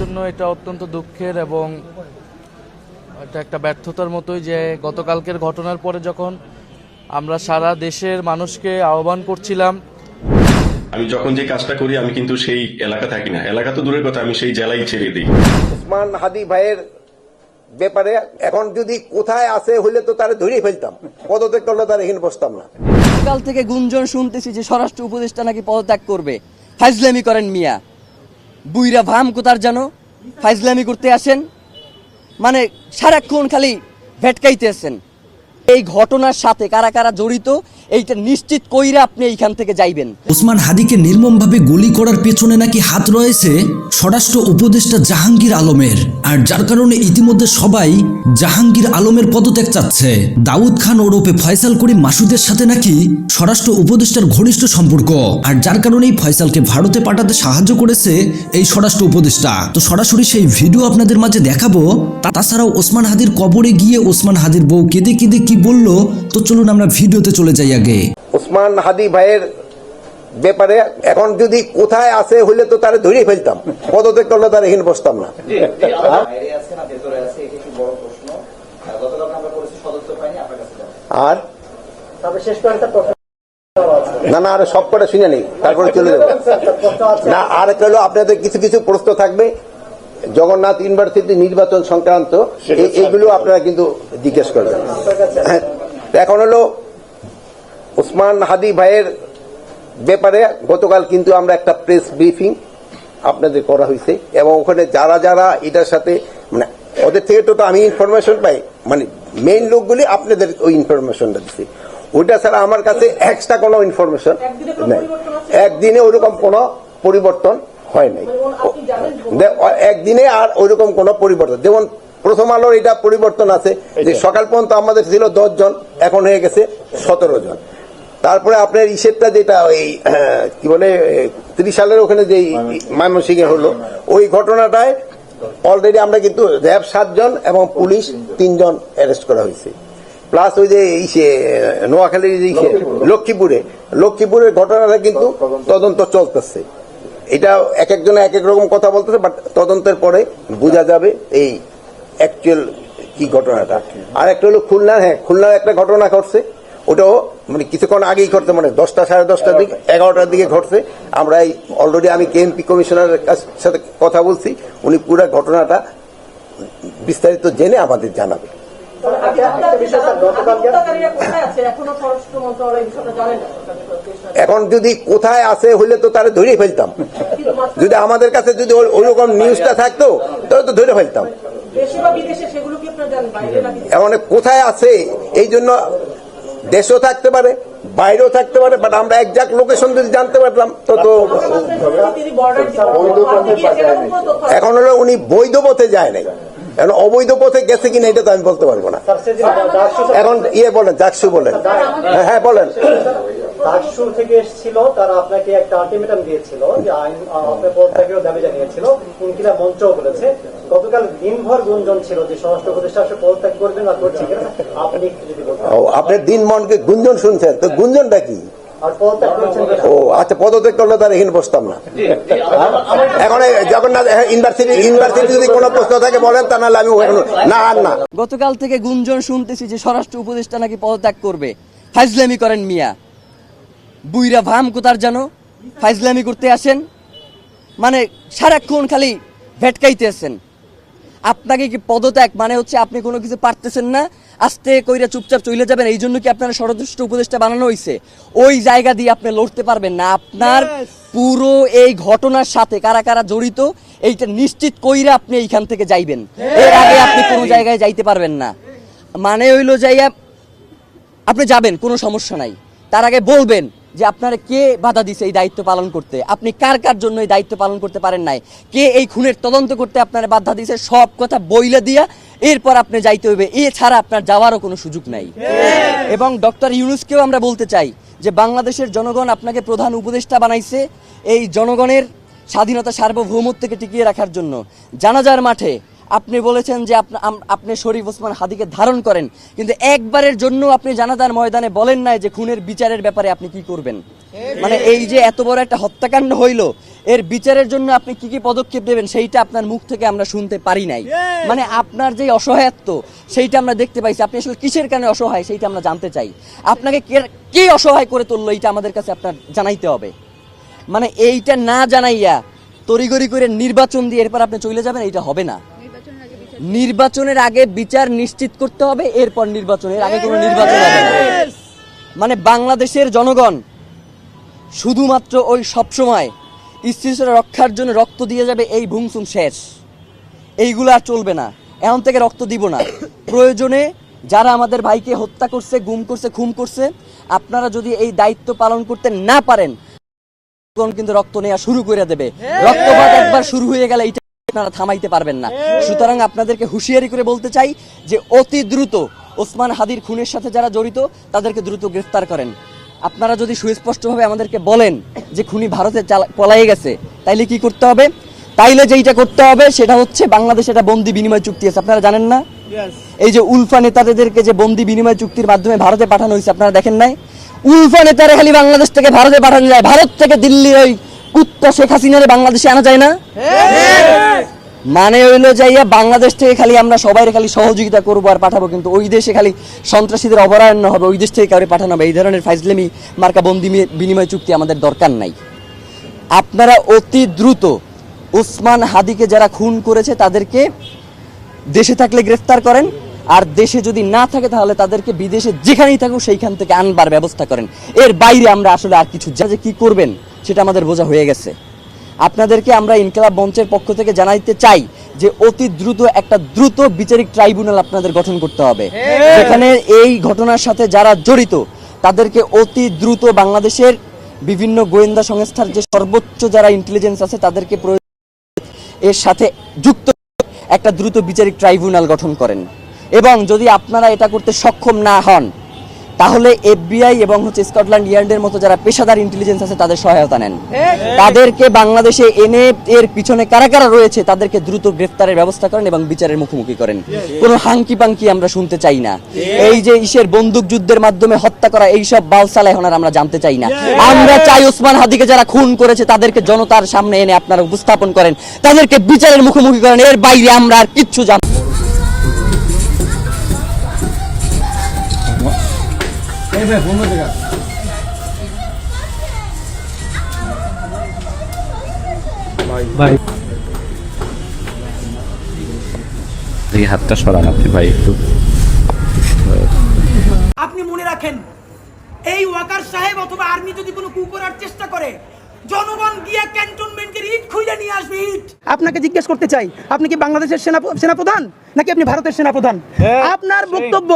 জন্য এটা অত্যন্ত দুঃখের এবং এটা একটা ব্যর্থতার মতোই যে গতকালকের ঘটনার পরে যখন আমরা সারা দেশের মানুষকে আহ্বান করছিলাম আমি যখন যে কাজটা করি আমি কিন্তু সেই এলাকা থাকি না। এলাকা তো দূরের কথা আমি সেই জেলাই ছেড়ে দিই। ওসমান হাদি ভাইয়ের ব্যাপারে এখন যদি কোথায় আছে হইলে তো তারা ধরে ফেলতাম। পদত্যাগ করলে তার এখানে বসতাম না। কাল থেকে গুঞ্জন শুনতেছি যে স্বরাষ্ট্র উপদেষ্টা নাকি পদত্যাগ করবে। ফাইজলামি করেন মিয়া। বুইরা ভাম কোথার জানো? ফাইজলামি করতে আসেন। মানে সারাক্ষণ খালি ভেটকাইতে আসেন। এই ঘটনার সাথে কারা কারা জড়িত, এইটা নিশ্চিত কইরা আপনি এইখান থেকে যাইবেন। ওসমান হাদিকে নির্মমভাবে গুলি করার পেছনে নাকি হাত রয়েছে স্বরাষ্ট্র উপদেষ্টা জাহাঙ্গীর আলমের। আর যার কারণে ইতিমধ্যে সবাই জাহাঙ্গীর আলমের পদত্যাগ চাচ্ছে। দাউদ খান ওরফে ফয়সাল করিম মাসুদের সাথে নাকি স্বরাষ্ট্র উপদেষ্টার ঘনিষ্ঠ সম্পর্ক। আর যার কারণেই ফয়সালকে ভারতে পাঠাতে সাহায্য করেছে এই স্বরাষ্ট্র উপদেষ্টা। তো সরাসরি সেই ভিডিও আপনাদের মাঝে দেখাবো। তাছাড়াও ওসমান হাদির কবরে গিয়ে ওসমান হাদির বউ কেঁদে কেঁদে কি বলল তো চলুন আমরা ভিডিওতে চলে যাই আগে। ওসমান হাদি ভাইয়ের ব্যাপারে এখন যদি কোথায় আছে হইলে তো তারা ধরে ফেলতাম। পদত্যাগ করলে তার এখানে বসতাম না। আর না না আর সব কটা শুনে নেই তারপরে চলে যাব। না আর হলো আপনাদের কিছু কিছু প্রশ্ন থাকবে। জগন্নাথ ইউনিভার্সিটি নির্বাচন সংক্রান্ত এই- এইগুলো আপনারা কিন্তু জিজ্ঞেস করবেন হ্যাঁ, এখন হলো ওসমান হাদি ভাইয়ের ব্যাপারে গতকাল কিন্তু আমরা একটা প্রেস ব্রিফিং আপনাদের করা হয়েছে এবং ওখানে যারা যারা এটার সাথে মানে ওদের থেকে তো তো আমি ইনফরমেশন পাই। মানে মেইন লোকগুলি আপনাদের ওই ইনফরমেশনটা দিচ্ছে ওইটা ছাড়া আমার কাছে এক্সট্রা কোনো ইনফরমেশন নেই। একদিনে ওরকম কোনো পরিবর্তন হয় নাই। একদিনে আর ওইরকম কোনো পরিবর্তন যেমন প্রথম আলোর এটা পরিবর্তন আছে যে সকাল পর্যন্ত আমাদের ছিল দশ জন এখন হয়ে গেছে সতেরো জন। তারপরে আপনার হিসেবটা যেটা ওই কি বলে ত্রিশ সালের ওখানে যে ময়মনসিংহে। হলো ওই ঘটনাটায় অলরেডি আমরা কিন্তু র্যাব সাতজন এবং পুলিশ তিনজন অ্যারেস্ট করা হয়েছে। প্লাস ওই যে ইসে নোয়াখালীর ইসে লক্ষ্মীপুরে। লক্ষ্মীপুরের ঘটনাটা কিন্তু তদন্ত চলতেছে। এটা এক একজনে এক এক রকম কথা বলতেছে বাট তদন্তের পরে বোঝা যাবে এই অ্যাকচুয়াল কি ঘটনাটা। আর একটা হলো খুলনার হ্যাঁ খুলনার একটা ঘটনা ঘটছে। ওটাও মানে কিছুক্ষণ আগেই ঘটছে মানে দশটা, সাড়ে দশটার দিকে, এগারোটার দিকে ঘটছে। আমরা এই অলরেডি আমি কেএমপি কমিশনারের সাথে কথা বলছি, উনি পুরো ঘটনাটা বিস্তারিত জেনে আমাদের জানাবে। এখন যদি কোথায় আছে হইলে তো তারা ধরে ফেলতাম। যদি আমাদের কাছে যদি ওই- ওইরকম নিউজটা থাকতো তাহলে তো ধরে ফেলতাম। দেশে বা বিদেশে সেগুলো কি আপনারা জানেন? বাইরে নাকি? এখন কোথায় আছে এই জন্য দেশও থাকতে পারে বাইরেও থাকতে পারে বাট আমরা একজাক্ট লোকেশন যদি জানতে পারতাম তো তো এখন হলো উনি বৈধ পথে যায় নাই। এখন অবৈধ পথে গেছে কিনা এটা তো আমি বলতে পারব না। এখন ইয়ে বলেন জাকসু বলেন। হ্যাঁ, হ্যাঁ বলেন। ডাকসু থেকে এসেছিল তারা আপনাকে একটা আলটিমেটাম দিয়েছিল যে আইন আপনার পদত্যাগেও দাবি জানিয়েছিল। ইনকিলা মঞ্চও বলেছে। গতকাল দিনভর গুঞ্জন ছিল যে স্বরাষ্ট্র উপদেষ্টা আসলে পদত্যাগ করবেন না করছে আপনি যদি আপনার দিন মনকে গুঞ্জন শুনছেন তো গুঞ্জনটা কি? ও আচ্ছা পদত্যাগ করলে তার এখানে বসতাম না। এখন এই জগন্নাথ ইউনিভার্সিটি ইউনিভার্সিটি যদি কোনো প্রশ্ন থাকে বলেন তা নাহলে আমি না আর না। গতকাল থেকে গুঞ্জন শুনতেছি যে স্বরাষ্ট্র উপদেষ্টা নাকি পদত্যাগ করবে। ফাইজলামি করেন মিয়া। বুইরা ভাম কোথার জানো? ফাইজলামি করতে আসেন। মানে সারাক্ষণ খালি ভেটকাইতে আসেন। আপনাকে কি পদত্যাগ? মানে হচ্ছে আপনি কোনো কিছু পারতেছেন না আস্তে কইরা চুপচাপ চলে যাবেন এই জন্য কি আপনার ষড়যন্ত্র উপদেষ্টা বানানো হয়েছে ওই জায়গা দিয়ে আপনি লড়তে পারবেন না। আপনার পুরো এই ঘটনার সাথে কারা কারা জড়িত এইটা নিশ্চিত কইরা আপনি এইখান থেকে যাইবেন। এর আগে আপনি কোনো জায়গায় যাইতে পারবেন না। মানে হইল যাইয়া আপনি যাবেন কোনো সমস্যা নাই। তার আগে বলবেন যে আপনারা কে বাধা দিছে এই দায়িত্ব পালন করতে? আপনি কার কার জন্য এই দায়িত্ব পালন করতে পারেন নাই? কে এই খুনের তদন্ত করতে আপনারা বাধা দিছে? সব কথা বইলে দিয়া এরপর আপনি যাইতে হইবে। এছাড়া আপনার যাওয়ারও কোনো সুযোগ নাই। এবং ডক্টর ইউনুসকেও আমরা বলতে চাই যে বাংলাদেশের জনগণ আপনাকে প্রধান উপদেষ্টা বানাইছে এই জনগণের স্বাধীনতা সার্বভৌমত্বকে টিকিয়ে রাখার জন্য। জানাজার মাঠে আপনি বলেছেন যে আপনি শরীফ ওসমান হাদিকে ধারণ করেন, কিন্তু একবারের জন্য আপনি জানাতার ময়দানে বলেন নাই যে খুনের বিচারের ব্যাপারে আপনি কি করবেন। মানে এই যে এত বড় একটা হত্যাকাণ্ড হইল, এর বিচারের জন্য আপনি কি কি পদক্ষেপ নেবেন সেইটা আপনার মুখ থেকে আমরা শুনতে পারি নাই। মানে আপনার যে অসহায়ত্ব, সেইটা আমরা দেখতে পাইছি। আপনি আসলে কিসের কারণে অসহায়, সেইটা আমরা জানতে চাই। আপনাকে কে- অসহায় করে তুললো, এইটা আমাদের কাছে আপনার জানাইতে হবে। মানে এইটা না জানাইয়া তড়িগড়ি করে নির্বাচন দিয়ে এরপর আপনি চলে যাবেন, এইটা হবে না। নির্বাচনের আগে বিচার নিশ্চিত করতে হবে এরপর নির্বাচনের আগে কোনো নির্বাচন হবে মানে বাংলাদেশের জনগণ শুধুমাত্র ওই সবসময় স্থিতিশীলতা রক্ষার জন্য রক্ত দিয়ে যাবে এই ভুংসুম শেষ। এইগুলো আর চলবে না। এখন থেকে রক্ত দিব না। প্রয়োজনে যারা আমাদের ভাইকে হত্যা করছে গুম করছে খুম করছে আপনারা যদি এই দায়িত্ব পালন করতে না পারেন কিন্তু রক্ত নেওয়া শুরু করে দেবে। রক্তপাত একবার শুরু হয়ে গেলে এইটা আপনারা থামাইতে পারবেন না। সুতরাং আপনাদেরকে হুঁশিয়ারি করে বলতে চাই যে অতি দ্রুত ওসমান হাদির খুনের সাথে যারা জড়িত তাদেরকে দ্রুত গ্রেফতার করেন। আপনারা যদি সুস্পষ্টভাবে আমাদেরকে বলেন যে খুনি ভারতে পলায়ে গেছে তাইলে কি করতে হবে? তাইলে যেইটা করতে হবে সেটা হচ্ছে বাংলাদেশে একটা বন্দি বিনিময় চুক্তি আছে। আপনারা জানেন না? এই যে উলফা নেতাদেরকে যে বন্দি বিনিময় চুক্তির মাধ্যমে ভারতে পাঠানো হয়েছে আপনারা দেখেন নাই? উলফা নেতারা খালি বাংলাদেশ থেকে ভারতে পাঠানো যায়। ভারত থেকে দিল্লির ওই কুত্তা শেখ হাসিনারে বাংলাদেশে আনা যায় না? মানে হইল যাইয়া বাংলাদেশ থেকে খালি আমরা সবাই খালি সহযোগিতা করব আর পাঠাবো, কিন্তু ওই দেশে খালি সন্ত্রাসীদের অভয়ারণ্য হবে, ওই দেশ থেকে কাউরে পাঠানো হবে। এই ধরনের ফাইজলেমি, মার্কা বন্দি বিনিময় চুক্তি আমাদের দরকার নাই। আপনারা অতি দ্রুত উসমান হাদিকে যারা খুন করেছে তাদেরকে দেশে থাকলে গ্রেফতার করেন, আর দেশে যদি না থাকে তাহলে তাদেরকে বিদেশে যেখানেই থাকুক সেইখান থেকে আনবার ব্যবস্থা করেন। এর বাইরে আমরা আসলে আর কিছু যা যে কি করবেন? সেটা আমাদের বোঝা হয়ে গেছে। আপনাদেরকে আমরা ইনকলাব মঞ্চের পক্ষ থেকে জানাইতে চাই যে অতি দ্রুত একটা দ্রুত বিচারিক ট্রাইব্যুনাল আপনাদের গঠন করতে হবে। যেখানে এই ঘটনার সাথে যারা জড়িত তাদেরকে অতি দ্রুত বাংলাদেশের বিভিন্ন গোয়েন্দা সংস্থার যে সর্বোচ্চ যারা ইন্টেলিজেন্স আছে তাদেরকে এর সাথে যুক্ত একটা দ্রুত বিচারিক ট্রাইব্যুনাল গঠন করেন। এবং যদি আপনারা এটা করতে সক্ষম না হন তাহলে এফবিআই এবং হচ্ছে স্কটল্যান্ড ইয়ার্ডের মতো যারা পেশাদার ইন্টেলিজেন্স আছে তাদের সহায়তা নেন। তাদেরকে বাংলাদেশে এনে এর পিছনে কারা কারা রয়েছে তাদেরকে দ্রুত গ্রেফতারের ব্যবস্থা করেন এবং বিচারের মুখোমুখি করেন। কোনো হাঙ্কি পাঙ্কি আমরা শুনতে চাই না। এই যে ইসের বন্দুক যুদ্ধের মাধ্যমে হত্যা করা এইসব বালসালা এখন আর আমরা জানতে চাই না। আমরা চাই ওসমান হাদিকে যারা খুন করেছে তাদেরকে জনতার সামনে এনে আপনারা উপস্থাপন করেন। তাদেরকে বিচারের মুখোমুখি করেন। এর বাইরে আমরা আর কিচ্ছু জান এই হাতটা সরান আপনি ভাই একটু। আপনি মনে রাখেন এই ওয়াকার সাহেব অথবা আর্মি যদি কোনো কু করার চেষ্টা করে জনগণ গিয়ে ক্যান্টনমেন্টের ইট খুঁজে নিয়ে আসবে ইট। আপনাকে জিজ্ঞেস করতে চাই আপনি কি বাংলাদেশের সেনা সেনাপ্রধান? নাকি আপনি ভারতের সেনাপ্রধান? আপনার বক্তব্য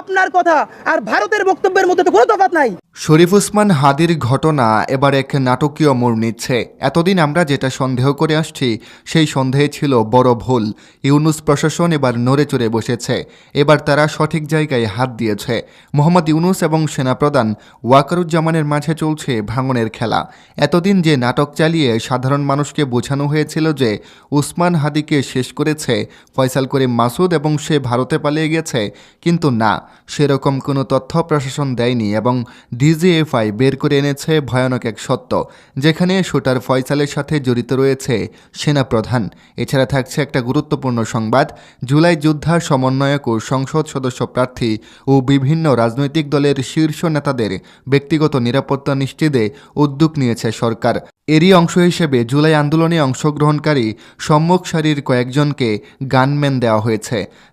আপনার কথা আর ভারতের বক্তব্যের মধ্যে তো কোনো তফাৎ নাই। শরীফ উসমান হাদির ঘটনা এবার এক নাটকীয় মোড় নিচ্ছে। এতদিন আমরা যেটা সন্দেহ করে আসছি সেই সন্দেহে ছিল বড় ভুল। ইউনুস প্রশাসন এবার নড়ে চড়ে বসেছে। এবার তারা সঠিক জায়গায় হাত দিয়েছে। মোহাম্মদ ইউনুস এবং সেনাপ্রধান ওয়াকারুজ্জামানের মাঝে চলছে ভাঙনের খেলা। এতদিন যে নাটক চালিয়ে সাধারণ মানুষকে বোঝানো হয়েছিল যে উসমান হাদিকে শেষ করেছে ফয়সাল করিম মাসুদ এবং সে ভারতে পালিয়ে গেছে, কিন্তু না, সেরকম কোনো তথ্য প্রশাসন দেয়নি এবং ডিজিএফআই বের করে এনেছে ভয়ানক এক সত্য, যেখানে শুটার ফয়সালের সাথে জড়িত রয়েছে সেনাপ্রধান। এছাড়া থাকছে একটা গুরুত্বপূর্ণ সংবাদ, জুলাই যোদ্ধা সমন্বয়ক ও সংসদ সদস্য প্রার্থী ও বিভিন্ন রাজনৈতিক দলের শীর্ষ নেতাদের ব্যক্তিগত নিরাপত্তা নিশ্চিতে উদ্যোগ নিয়েছে সরকার। এরই অংশ হিসেবে জুলাই আন্দোলনে অংশগ্রহণকারী সম্মুখ সারির কয়েকজনকে গানম্যান দেওয়া হয়েছে।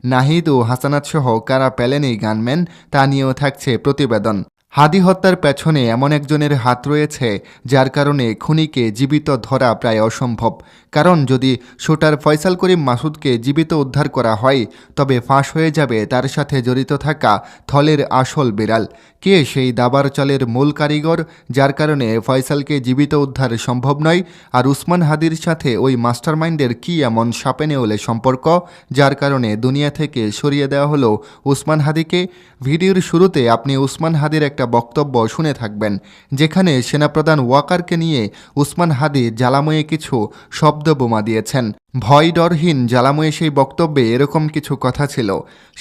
নাহিদ ও হাসানাত সহ কারা পেলেন এই গানম্যান তা নিয়েও থাকছে প্রতিবেদন। হাদি হত্যার পেছনে এমন একজনের হাত রয়েছে, যার কারণে খুনিকে জীবিত ধরা প্রায় অসম্ভব। কারণ যদি শুটার ফয়সাল করিম মাসুদকে জীবিত উদ্ধার করা হয়, তবে ফাঁস হয়ে যাবে তার সাথে জড়িত থাকা থলের আসল বিড়াল। কে সেই দাবার চালের মূল কারিগর, যার কারণে ফয়সালকে জীবিত উদ্ধার সম্ভব নয়? আর উসমান হাদির সাথে ওই মাস্টারমাইন্ডের কি এমন সাপে নেওলে সম্পর্ক, যার কারণে দুনিয়া থেকে সরিয়ে দেওয়া হলো উসমান হাদিকে? ভিডিওর শুরুতে আপনি উসমান হাদির একটা একটা বক্তব্য শুনে থাকবেন, যেখানে সেনাপ্রধান ওয়াকারকে নিয়ে উসমান হাদি জ্বালাময়ে কিছু শব্দ বোমা দিয়েছেন। ভয় ডরহীন জ্বালাময়ে সেই বক্তব্যে এরকম কিছু কথা ছিল,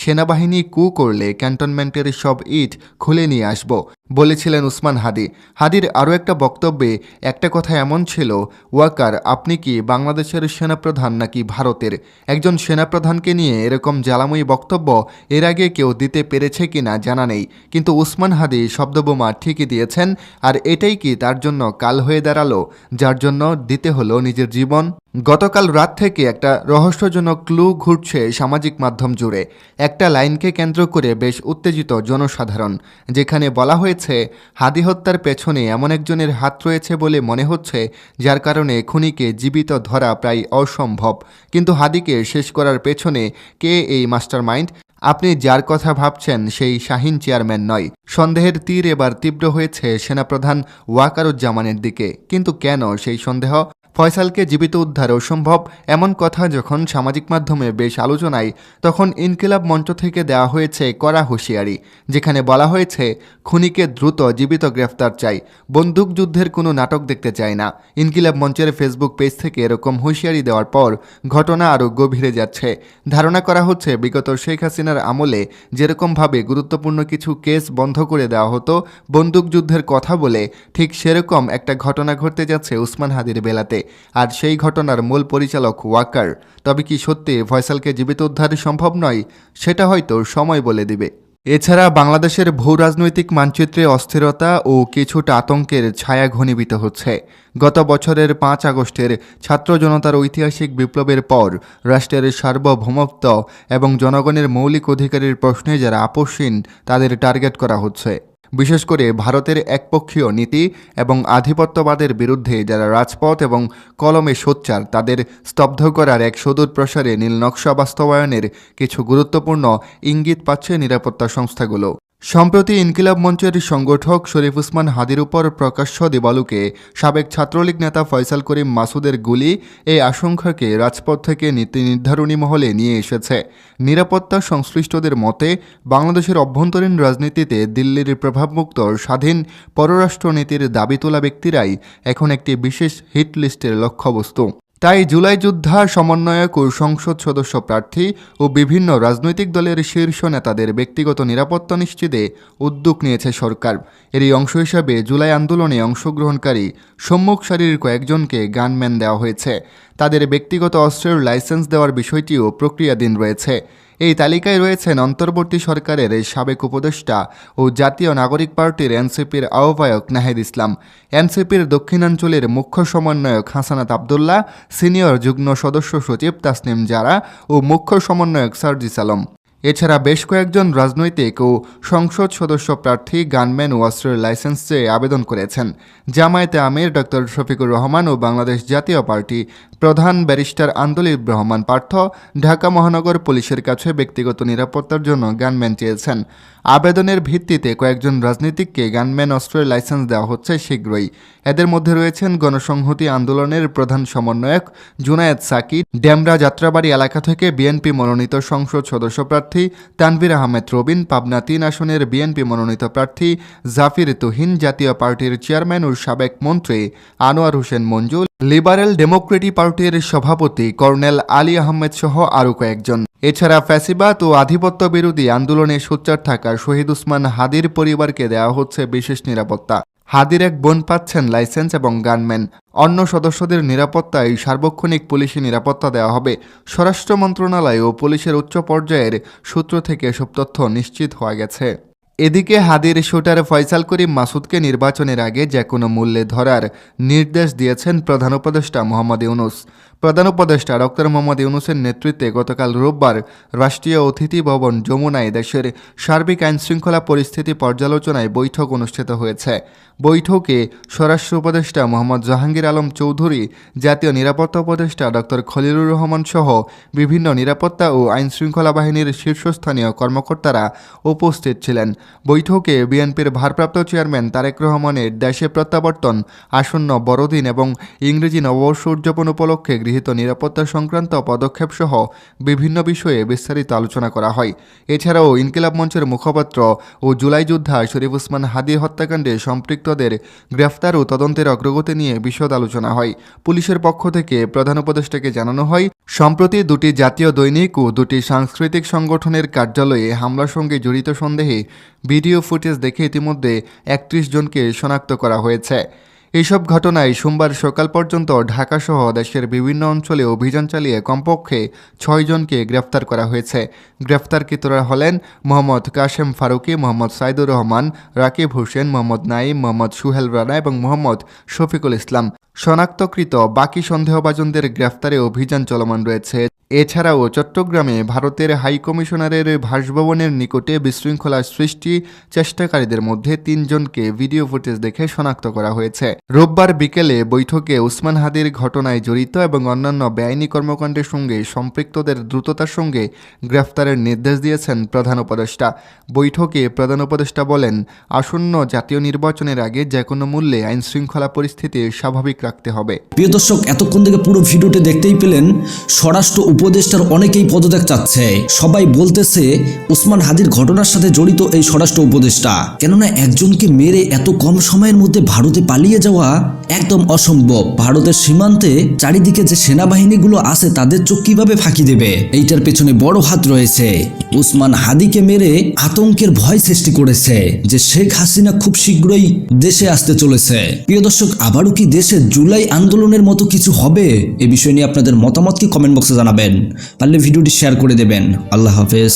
সেনাবাহিনী কু করলে ক্যান্টনমেন্টের সব ইট খুলে নিয়ে আসব। বলেছিলেন উসমান হাদি। হাদির আরও একটা বক্তব্যে, একটা কথা এমন ছিল, ওয়াকার, আপনি কি বাংলাদেশের সেনাপ্রধান নাকি ভারতের? একজন সেনাপ্রধানকে নিয়ে এরকম জ্বালাময়ী বক্তব্য এর আগে কেউ দিতে পেরেছে কি না জানা নেই। কিন্তু উসমান হাদি শব্দবোমা ঠিকই দিয়েছেন, আর এটাই কি তার জন্য কাল হয়ে দাঁড়াল, যার জন্য দিতে হলো নিজের জীবন? গতকাল রাত থেকে একটা রহস্যজনক ক্লু ঘুরছে সামাজিক মাধ্যম জুড়ে। একটা লাইনকে কেন্দ্র করে বেশ উত্তেজিত জনসাধারণ, যেখানে বলা হয়েছে, হাদি হত্যার পেছনে এমন একজনের হাত রয়েছে বলে মনে হচ্ছে, যার কারণে খুনিকে জীবিত ধরা প্রায় অসম্ভব। কিন্তু হাদিকে শেষ করার পেছনে কে এই মাস্টারমাইন্ড? আপনি যার কথা ভাবছেন সেই শাহিন চেয়ারম্যান নয়। সন্দেহের তীর এবার তীব্র হয়েছে সেনাপ্রধান ওয়াকারুজ্জামানের দিকে। কিন্তু কেন সেই সন্দেহ? ফয়সালকে জীবিত উদ্ধার অসম্ভব এমন কথা যখন সামাজিক মাধ্যমে বেশ আলোচনায়, তখন ইনকিলাব মঞ্চ থেকে দেওয়া হয়েছে কড়া হুঁশিয়ারি, যেখানে বলা হয়েছে, খুনিকে দ্রুত জীবিত গ্রেফতার চাই, বন্দুক যুদ্ধের কোনো নাটক দেখতে চায় না। ইনকিলাব মঞ্চের ফেসবুক পেজ থেকে এরকম হুঁশিয়ারি দেওয়ার পর ঘটনা আরও গভীরে যাচ্ছে। ধারণা করা হচ্ছে, বিগত শেখ হাসিনার আমলে যেরকমভাবে গুরুত্বপূর্ণ কিছু কেস বন্ধ করে দেওয়া হতো বন্দুকযুদ্ধের কথা বলে ঠিক সেরকম একটা ঘটনা ঘটতে যাচ্ছে উসমান হাদির বেলাতে। আর সেই ঘটনার মূল পরিচালক ওয়াকার। তবে কি সত্যি ফয়সালকে জীবিত উদ্ধার সম্ভব নয়, সেটা হয়তো সময় বলে দিবে। এছাড়া বাংলাদেশের ভূ রাজনৈতিক মানচিত্রে অস্থিরতা ও কিছুটা আতঙ্কের ছায়া ঘনীভূত হচ্ছে। গত বছরের পাঁচ আগস্টের ছাত্র জনতার ঐতিহাসিক বিপ্লবের পর রাষ্ট্রের সার্বভৌমত্ব এবং জনগণের মৌলিক অধিকারের প্রশ্নে যারা আপোষহীন, তাদের টার্গেট করা হচ্ছে। বিশেষ করে ভারতের একপক্ষীয় নীতি এবং আধিপত্যবাদের বিরুদ্ধে যারা রাজপথ এবং কলমে সোচ্চার, তাদের স্তব্ধ করার এক সুদূর প্রসারে নীল নকশা বাস্তবায়নের কিছু গুরুত্বপূর্ণ ইঙ্গিত পাচ্ছে নিরাপত্তা সংস্থাগুলো। সম্প্রতি ইনকিলাব মঞ্চের সংগঠক শরীফ উসমান হাদির উপর প্রকাশ্য দেবালুকে সাবেক ছাত্রলীগ নেতা ফয়সাল করিম মাসুদের গুলি এই আশঙ্কাকে রাজপথ থেকে নীতি নির্ধারণী মহলে নিয়ে এসেছে। নিরাপত্তা সংশ্লিষ্টদের মতে, বাংলাদেশের অভ্যন্তরীণ রাজনীতিতে দিল্লির প্রভাবমুক্ত স্বাধীন পররাষ্ট্রনীতির দাবি তোলা ব্যক্তিরাই এখন একটি বিশেষ হিট লিস্টের লক্ষ্যবস্তু। তাই জুলাই যোদ্ধা সমন্বয়ক ও সংসদ সদস্য প্রার্থী ও বিভিন্ন রাজনৈতিক দলের শীর্ষ নেতাদের ব্যক্তিগত নিরাপত্তা নিশ্চিতে উদ্যোগ নিয়েছে সরকার। এরই অংশ হিসাবে জুলাই আন্দোলনে অংশগ্রহণকারী সম্মুখ সারির কয়েকজনকে গানম্যান দেওয়া হয়েছে। তাদের ব্যক্তিগত অস্ত্রের লাইসেন্স দেওয়ার বিষয়টিও প্রক্রিয়াধীন রয়েছে। এই তালিকায় রয়েছেন অন্তর্বর্তী সরকারের সাবেক উপদেষ্টা ও জাতীয় নাগরিক পার্টির এনসিপির আহ্বায়ক নাহিদ ইসলাম। এনসিপির দক্ষিণাঞ্চলের মুখ্য সমন্বয়ক হাসানাত আবদুল্লাহ, সিনিয়র যুগ্ম সদস্য সচিব তাসনিম জারা ও মুখ্য সমন্বয়ক সার্জিস আলম। এছাড়া বেশ কয়েকজন রাজনৈতিক ও সংসদ সদস্য প্রার্থী, গানম্যান ও অস্ত্রের লাইসেন্স চেয়ে আবেদন করেছেন। জামায়াতে আমির ডক্টর শফিকুর রহমান ও বাংলাদেশ জাতীয় পার্টি প্রধান ব্যারিস্টার আন্দোলিব রহমান পার্থ ঢাকা মহানগর পুলিশের কাছে ব্যক্তিগত নিরাপত্তার জন্য গানম্যান চেয়েছেন। আবেদনের ভিত্তিতে কয়েকজন রাজনীতিককে গানম্যান অস্ত্রের লাইসেন্স দেওয়া হচ্ছে শীঘ্রই। এদের মধ্যে রয়েছেন গণসংহতি আন্দোলনের প্রধান সমন্বয়ক জুনায়েদ সাকি ডেমরা যাত্রাবাড়ি এলাকা থেকে বিএনপি মনোনীত সংসদ সদস্য প্রার্থী তানভীর আহমেদ রবিন, পাবনা তিন আসনের বিএনপি মনোনীত প্রার্থী জাফির তুহিন, জাতীয় পার্টির চেয়ারম্যান ও সাবেক মন্ত্রী আনোয়ার হোসেন মঞ্জুল লিবারেল ডেমোক্রেটিক পার্টির সভাপতি কর্নেল আলী আহমেদ সহ আরও কয়েকজন। এছাড়া ফ্যাসিবাদ ও আধিপত্য বিরোধী আন্দোলনে সোচ্চার থাকা শহীদ উসমান হাদির পরিবারকে দেওয়া হচ্ছে বিশেষ নিরাপত্তা। হাদির এক বোন পাচ্ছেন লাইসেন্স এবং গানম্যান। অন্য সদস্যদের নিরাপত্তায় সার্বক্ষণিক পুলিশি নিরাপত্তা দেওয়া হবে। স্বরাষ্ট্র মন্ত্রণালয় ও পুলিশের উচ্চ পর্যায়ের সূত্র থেকে এসব তথ্য নিশ্চিত হওয়া গেছে। এদিকে হাদির শুটার ফয়সাল করিম মাসুদকে নির্বাচনের আগে যে কোনো মূল্যে ধরার নির্দেশ দিয়েছেন প্রধান উপদেষ্টা মোহাম্মদ ইউনুস। প্রধান উপদেষ্টা ডক্টর মোহাম্মদ ইউনুসের নেতৃত্বে গতকাল রোববার রাষ্ট্রীয় অতিথি ভবন যমুনায় দেশের সার্বিক আইনশৃঙ্খলা পরিস্থিতি পর্যালোচনায় বৈঠক অনুষ্ঠিত হয়েছে। বৈঠকে স্বরাষ্ট্র উপদেষ্টা মোহাম্মদ জাহাঙ্গীর আলম চৌধুরী, জাতীয় নিরাপত্তা উপদেষ্টা ডক্টর খলিলুর রহমান সহ বিভিন্ন নিরাপত্তা ও আইনশৃঙ্খলা বাহিনীর শীর্ষস্থানীয় কর্মকর্তারা উপস্থিত ছিলেন। বৈঠকে বিএনপির ভারপ্রাপ্ত চেয়ারম্যান তারেক রহমানের দেশে প্রত্যাবর্তন, আসন্ন বড়দিন এবং ইংরেজি নববর্ষ উদযাপন উপলক্ষে গৃহীত গৃহীত নিরাপত্তা সংক্রান্ত পদক্ষেপ সহ বিভিন্ন বিষয়ে বিস্তারিত আলোচনা করা হয়। এছাড়াও ইনকিলাব মঞ্চের মুখপাত্র ও জুলাই যোদ্ধা শরীফ উসমান হাদি হত্যাকাণ্ডে সম্পৃক্তদের গ্রেফতার ও তদন্তের অগ্রগতি নিয়ে বিশদ আলোচনা হয়। পুলিশের পক্ষ থেকে প্রধান উপদেষ্টাকে জানানো হয়, সম্প্রতি দুটি জাতীয় দৈনিক ও দুটি সাংস্কৃতিক সংগঠনের কার্যালয়ে হামলার সঙ্গে জড়িত সন্দেহে ভিডিও ফুটেজ দেখে ইতিমধ্যে একত্রিশ জনকে শনাক্ত করা হয়েছে। এইসব ঘটনায় সোমবার সকাল পর্যন্ত ঢাকাসহ দেশের বিভিন্ন অঞ্চলে অভিযান চালিয়ে কমপক্ষে ছয়জনকে গ্রেফতার করা হয়েছে। গ্রেফতারকৃতরা হলেন মোহাম্মদ কাশেম ফারুকি, মোহাম্মদ সাইদুর রহমান, রাকিব হোসেন, মোহাম্মদ নাইম মোহাম্মদ সুহেল রানা এবং মোহাম্মদ শফিকুল ইসলাম। শনাক্তকৃত বাকি সন্দেহভাজনদের গ্রেফতারে অভিযান চলমান রয়েছে। এছাড়াও চট্টগ্রামে ভারতের হাই কমিশনারের বাসভবনের নিকটে বিশৃঙ্খলা সৃষ্টি চেষ্টাকারীদের মধ্যে তিনজনকে ভিডিও ফুটেজ দেখে শনাক্ত করা হয়েছে। রোববার বিকেলে বৈঠকে উসমান হাদির ঘটনায় জড়িত এবং অন্যান্য বেআইনি কর্মকাণ্ডের সঙ্গে সম্পৃক্তদের দ্রুততার সঙ্গে গ্রেফতারের নির্দেশ দিয়েছেন প্রধান উপদেষ্টা। বৈঠকে প্রধান উপদেষ্টা বলেন, আসন্ন জাতীয় নির্বাচনের আগে যে কোনো মূল্যে আইন শৃঙ্খলা পরিস্থিতি স্বাভাবিক রাখতে হবে। প্রিয় দর্শক, এতক্ষণ থেকে পুরো ভিডিওটি দেখতেই পেলেন, স্বরাষ্ট্র উপদেষ্টার অনেকেই পদত্যাগ চাচ্ছে। সবাই বলতেছে ওসমান হাদির ঘটনার সাথে জড়িত এই স্বরাষ্ট্র উপদেষ্টা। কেননা একজনকে মেরে এত কম সময়ের মধ্যে ভারতে পালিয়ে যাওয়া একদম অসম্ভব। ভারতের সীমান্তে চারিদিকে যে সেনাবাহিনীগুলো আছে, তাদের চোখ কীভাবে ফাঁকি দেবে? এইটার পেছনে বড় হাত রয়েছে। ওসমান হাদিকে মেরে আতঙ্কের ভয় সৃষ্টি করেছে, যে শেখ হাসিনা খুব শীঘ্রই দেশে আসতে চলেছে। প্রিয় দর্শক, আবারও কি দেশে জুলাই আন্দোলনের মতো কিছু হবে? এ বিষয় নিয়ে আপনাদের মতামত কি কমেন্ট বক্সে জানাবেন। পারলে ভিডিওটি শেয়ার করে দেবেন। আল্লাহ হাফেজ।